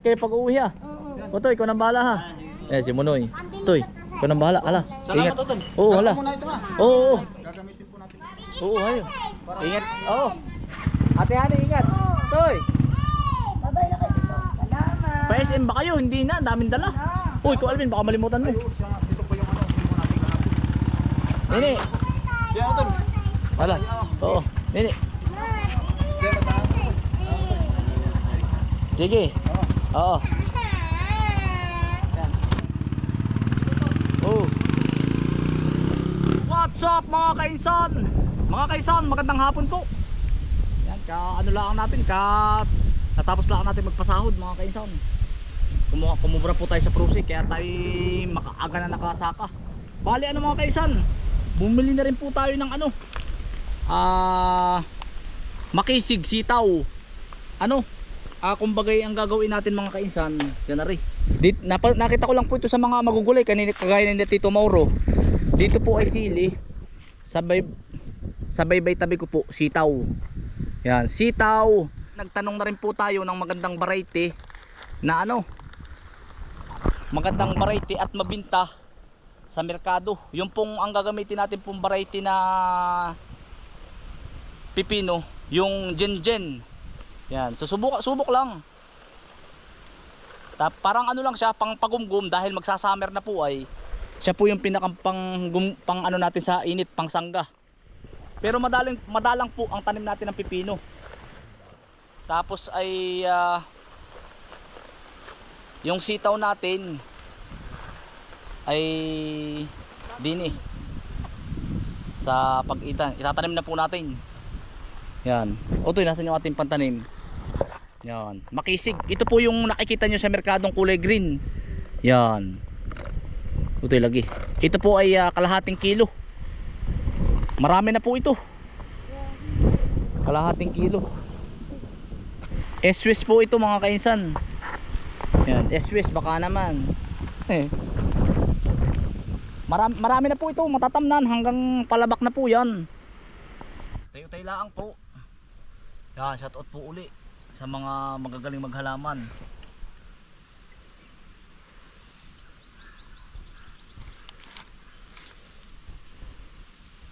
Kaya pag uwi ha. O Toy, ikaw nang bahala ha. Eh, si Munoy. Toy, ikaw nang bahala. Hala, ingat. Oo, ha. Oo, oo. Gagamitin po natin. Oo, hayo. Ingat. Oo. Ate Hani, ingat. Toy, Babay na kayo dito. Salamat. pa-SM ba kayo? Hindi na, daming dala. Uy, ikaw Alvin, baka malimutan mo. Oo. Ito po yung ano. Hindi mo natin kahapon. Nini. Yan, Tol. Hala. Oo. Nini. Sige. Oo. Oo. Oh. What's up mga kaisan? Mga kaisan, magandang hapon po. Yan, ka ano lang natin, ka natapos lang natin magpasahod mga kaisan. Kumuha, kumubra po tayo sa Prusik kaya tayo makaaga na nakasaka. Bali ano mga kaisan, bumili na rin po tayo ng ano, ah, makisig sitaw. Ano, Ah, kumbagay ang gagawin natin mga kainsan, yan na. Dit, nakita ko lang po ito sa mga magugulay kanina kagaya ni Tito Mauro. Dito po ay sili. Sabay sabay bay tabi ko po sitaw. Yan, sitaw. Nagtanong na rin po tayo ng magandang variety na ano? Magandang variety at mabinta sa merkado. Yung pong ang gagamitin natin pong variety na pipino, yung Jenjen. Yan, so subok, subok lang. Ta parang ano lang siya, pang pagumgum dahil magsasummer na po ay siya po yung pinakang pang, gum, pang ano natin sa init, pang sangga. Pero madaling, madalang po ang tanim natin ng pipino. Tapos ay ah, yung sitaw natin ay dini sa pag-itan. Itatanim na po natin. Yan. Otoy, nasan yung ating pantanim? Yan. Makisig. Ito po yung nakikita nyo sa merkadong kulay green. Yan. Utoy lagi. Ito po ay ah, kalahating kilo. Marami na po ito. Kalahating kilo. Eswis po ito mga kainsan. Yan. Eswis baka naman. Eh. Marami, marami na po ito. Matatamnan hanggang palabak na po yan. Tayo-tayo lang po. Yan, shoutout po uli sa mga magagaling maghalaman.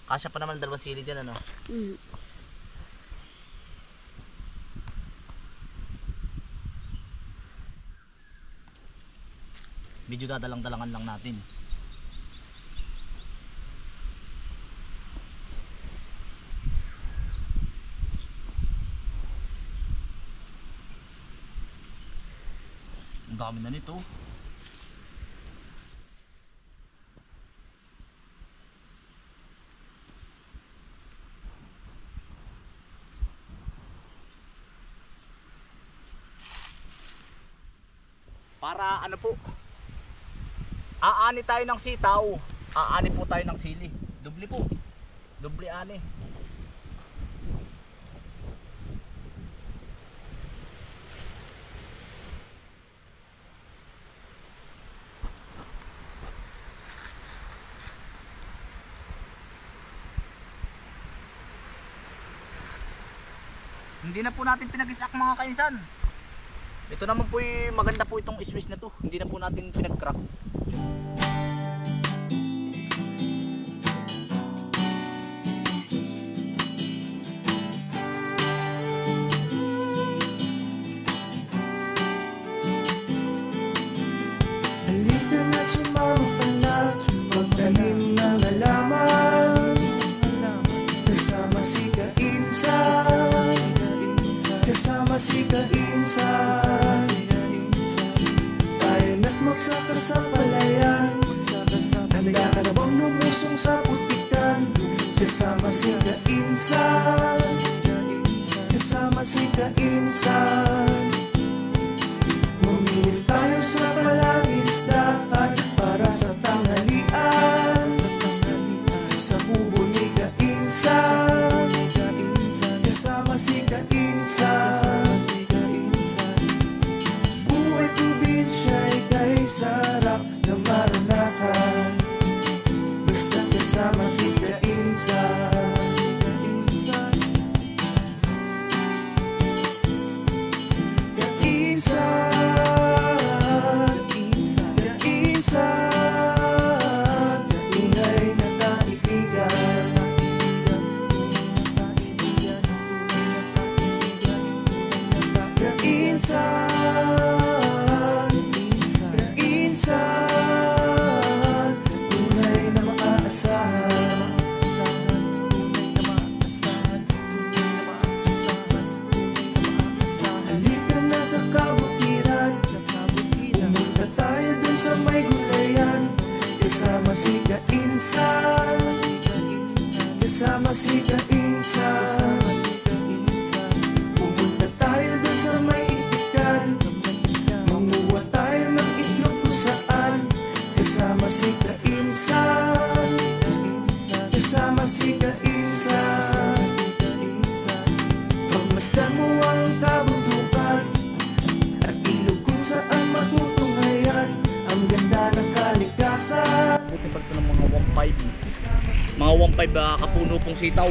Kasya pa naman ang dalawang sili dyan ano. Mm. Medyo dadalang-dalangan lang natin. Ang dami na nito. Para ano po? Aani tayo ng sitaw. Aani po tayo ng sili. Dubli po. Dubli ani. Hindi na po natin pinag-isak mga kainsan. Ito naman po maganda po itong Swiss na to. Hindi na po natin pinag-crack. Kainsan Tayo na't magsaka sa palayan Handa ka na bang lumusong sa putikan? Kasama si Kainsan. Kasama si Kainsan kasama si Kainsan Tita Insan Kasama si Tita Insan 1.5 mga 1.5 uh, kapuno pong sitaw?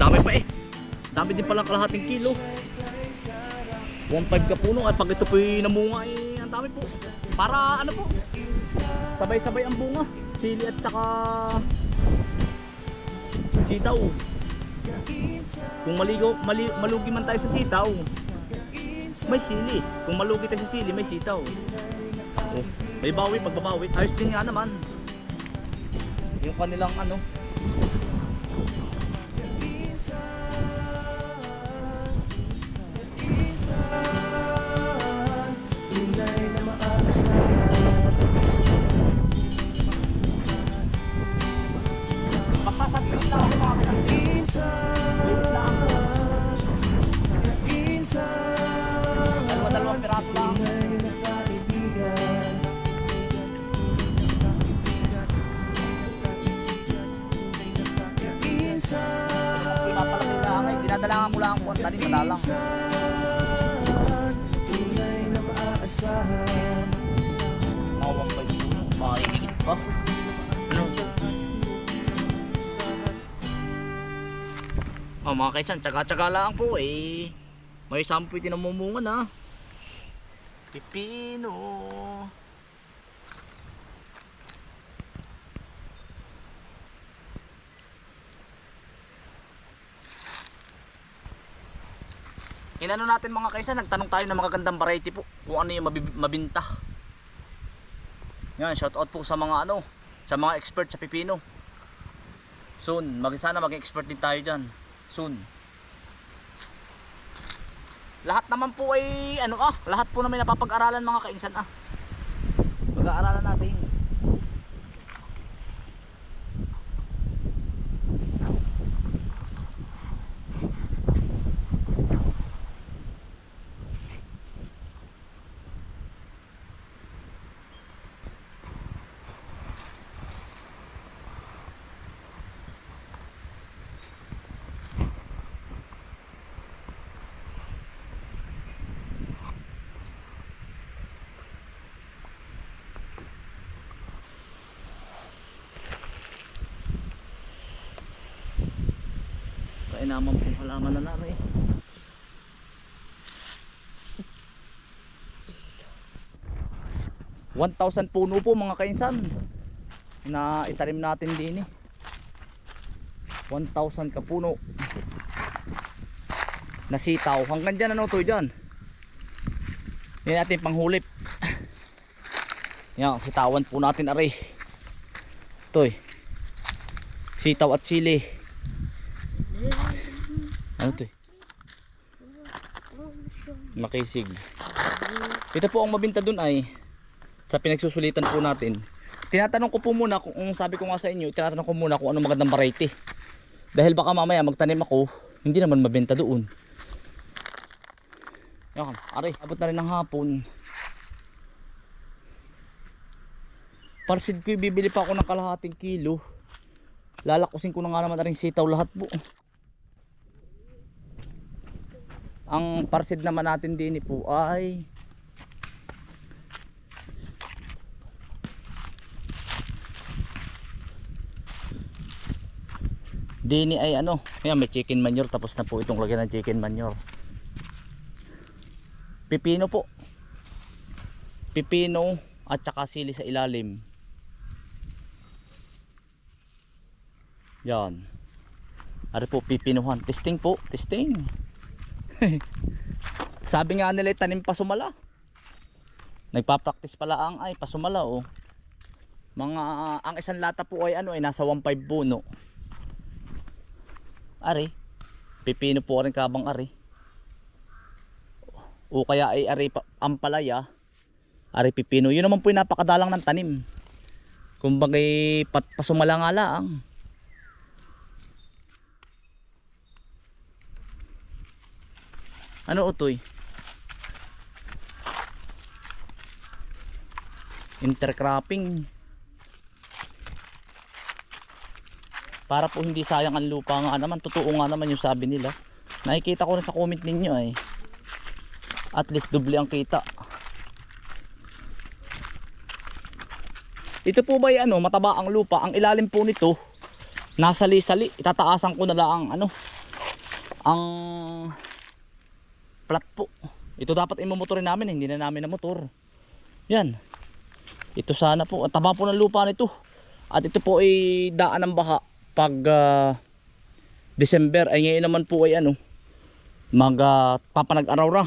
Dami pa eh. Dami din palang kalahating kilo. 1.5 kapuno at pag ito po namunga eh ang dami po. Para ano po? Sabay-sabay ang bunga sili at saka sitaw. Kung maligo, mali, malugi man tayo sa sitaw may sili. Kung malugi tayo sa sili may sitaw. Oh, may bawi pagbabawi. Ayos din nga naman yung kanilang ano maaasahan Mawang pa yun. Makikikit pa. Ano? Oh, mga kaisan, tsaga-tsaga lang po eh. May sampoy tinamumungan na. Pipino. Inano natin mga kaisan, nagtanong tayo ng mga gandang variety po kung ano yung mabinta. Yan, shout out po sa mga ano, sa mga expert sa pipino. Soon, mag sana maging expert din tayo diyan. Soon. Lahat naman po ay ano ah, lahat po na may napapag-aralan mga kainsan ah. Pag-aaralan Kaya naman pong halaman na namin. One thousand puno po mga kainsan na itanim natin din eh. 1,000 kapuno na sitaw. Hanggang dyan ano to dyan hindi natin panghulip. Yan sitawan po natin aray. Eh sitaw at sili ano to eh? Makisig. Ito po ang mabinta dun ay sa pinagsusulitan po natin. Tinatanong ko po muna kung sabi ko nga sa inyo tinatanong ko muna kung ano magandang variety. Dahil baka mamaya magtanim ako hindi naman mabenta doon. Yan aray abot na rin ng hapon. Parsid ko bibili pa ako ng kalahating kilo. Lalakusin ko na nga naman na rin sitaw lahat po ang parsid naman natin din po ay Dini ay ano, ayan may chicken manure tapos na po itong lagyan ng chicken manure. Pipino po. Pipino at saka sili sa ilalim. Yan. Ari po pipinuhan. Testing po, testing. Sabi nga nila tanim pa sumala. Nagpa-practice pala ang ay pasumala oh. Mga ang isang lata po ay ano ay nasa 1.5 puno. Ari. Pipino po rin kabang ari. O kaya ay ari pa, ampalaya. Ari pipino. Yun naman po yung napakadalang ng tanim. Kumbaga pat pasumala nga lang. Ano utoy? Intercropping. para po hindi sayang ang lupa nga naman totoo nga naman yung sabi nila nakikita ko na sa comment ninyo ay at least doble ang kita Ito po ba ano, mataba ang lupa. Ang ilalim po nito, nasali-sali. Itataasan ko na lang ang ano, ang plat po. Ito dapat imumotorin namin, hindi na namin na motor. Yan. Ito sana po, ang taba po ng lupa nito. At ito po ay daan ng baha pag ah, December. Ay ngayon naman po ay ano, mag uh, papanag-araw na.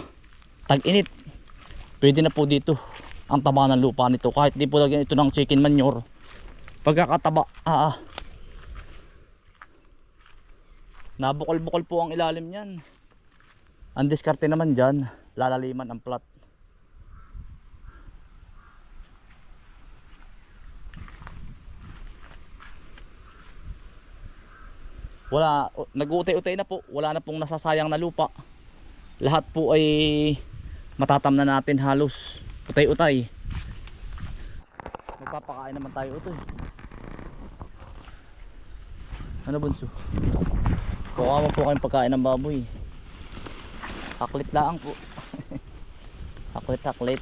Tag-init. Pwede na po dito ang taba ng lupa nito kahit di po lagyan ito ng chicken manure pagkakataba ah, ah. nabukol-bukol po ang ilalim niyan ang diskarte naman dyan lalaliman ang plat. Wala nag-uutay-utay na po. Wala na pong nasasayang na lupa. Lahat po ay matatam na natin halos. Utay-utay. Magpapakain naman tayo ito ano bunso? Kuha mo po kayong pagkain ng baboy haklit lang po haklit haklit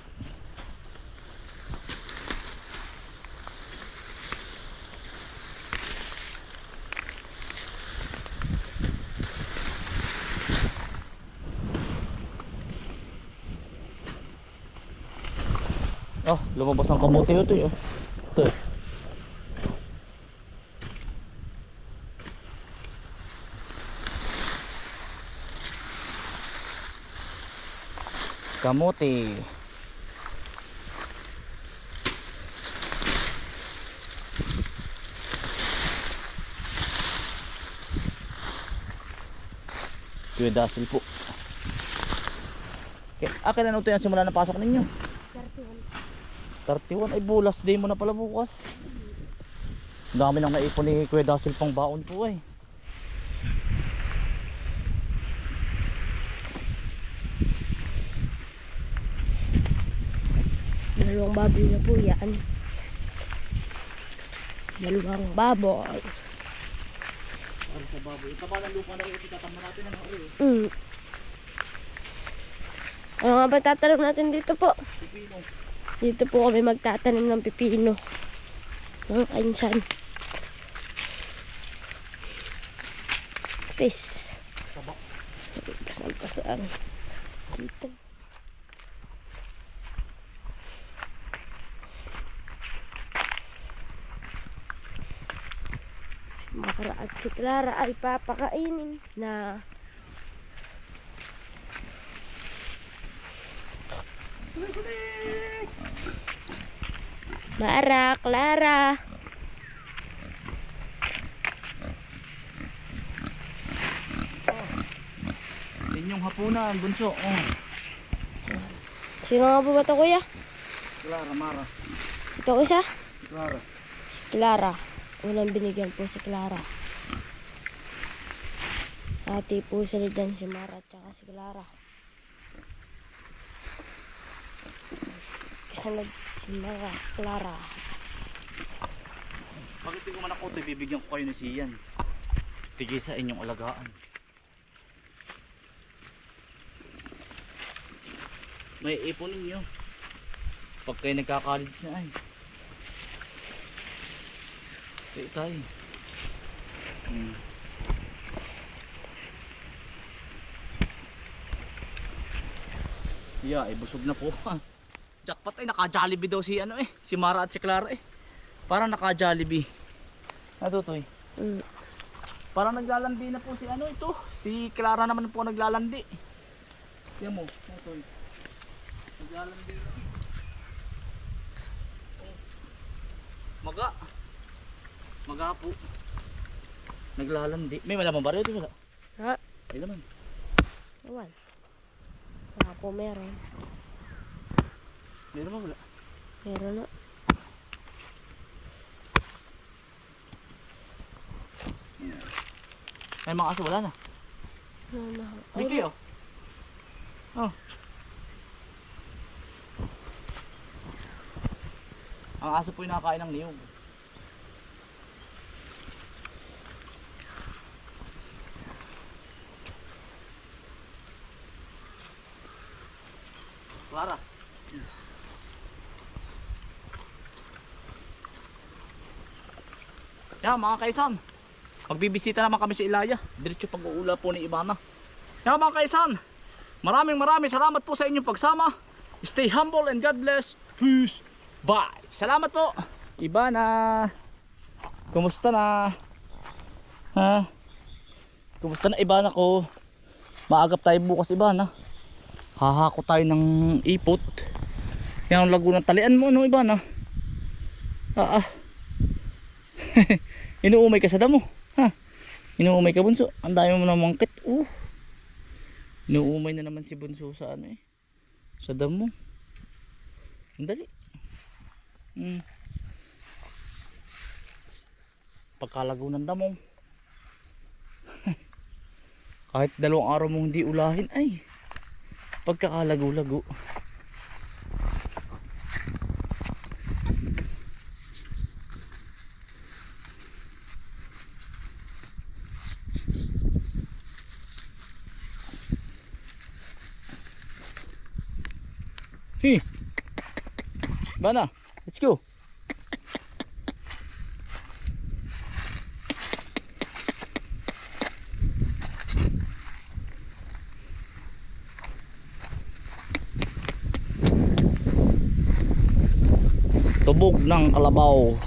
Oh, lumabas ang kamote ito eh. oh. Ito. Kamote. Kuya Dasil po. Okay, akin na ito yung simula ng pasok ninyo. 31 ay bulas day mo na pala bukas. Dami nang naipon ni Kuya Dasil pang baon po eh. Dalawang baboy na po yan. Dalawang baboy. Para sa baboy. Taba ng lupa na rin itatamnan natin ng hari. Mm. Ano nga ba tatanong natin dito po? Pipino. Dito po kami magtatanim ng pipino. Mga kainsan. Tis. Sabak. Pasan-pasan. Dito. Si Mara at si Clara ay papakainin na Mara, Clara. Inyong hapunan, bunso. Oh. Sino nga po ba ito, kuya? Clara, Mara. Ito isa? Clara. Si Clara. Unang binigyan po si Clara. Ate po sila dyan si Mara at saka si Clara. Kasunod si Mara, Clara. Bakit di ko man ako ito, bibigyan ko kayo ni Sian. Tigay sa inyong alagaan. May ipon ninyo. Pag kayo nagka-college na ay. Kayo tayo. Hmm. Yeah, ay busog na po. Jackpot ay naka-jollibee daw si ano eh, si Mara at si Clara eh. Parang naka-jollibee. Natutoy. Mm. Parang naglalandi na po si ano ito. Si Clara naman po naglalandi. Yan mo, Natutoy. Naglalandi na. Oh. Maga. Maga po. Naglalandi. May malaman ba rin ito? Wala. Ha? May laman. Ewan. Wala po meron. May laman wala. Meron na. May mga aso wala na. Ano na? May Ay, kayo. Oh. Ang aso po yung nakakain ng niyog. Clara. Yan mga kaisan. Magbibisita naman kami sa Ilaya. Diretso pag-uula po ni Ibana. Yan mga kaisan. Maraming maraming salamat po sa inyong pagsama. Stay humble and God bless. Peace. Bye. Salamat po. Ibana. Kumusta na? Ha? Kumusta na Ibana ko? Maagap tayo bukas Ibana. Hahako tayo ng ipot. Yan ang lago ng talian mo no Ibana. Ah ah. Inuumay ka sa damo. Ha? Inuumay ka bunso. Ang dami mo na mangkit. Uh. Inuumay na naman si bunso sa ano eh. Sa damo. Ang dali. Hmm. Pagkalago ng damo. Kahit dalawang araw mong hindi ulahin ay pagkakalago-lago. Bana, let's go. Tubog ng kalabaw.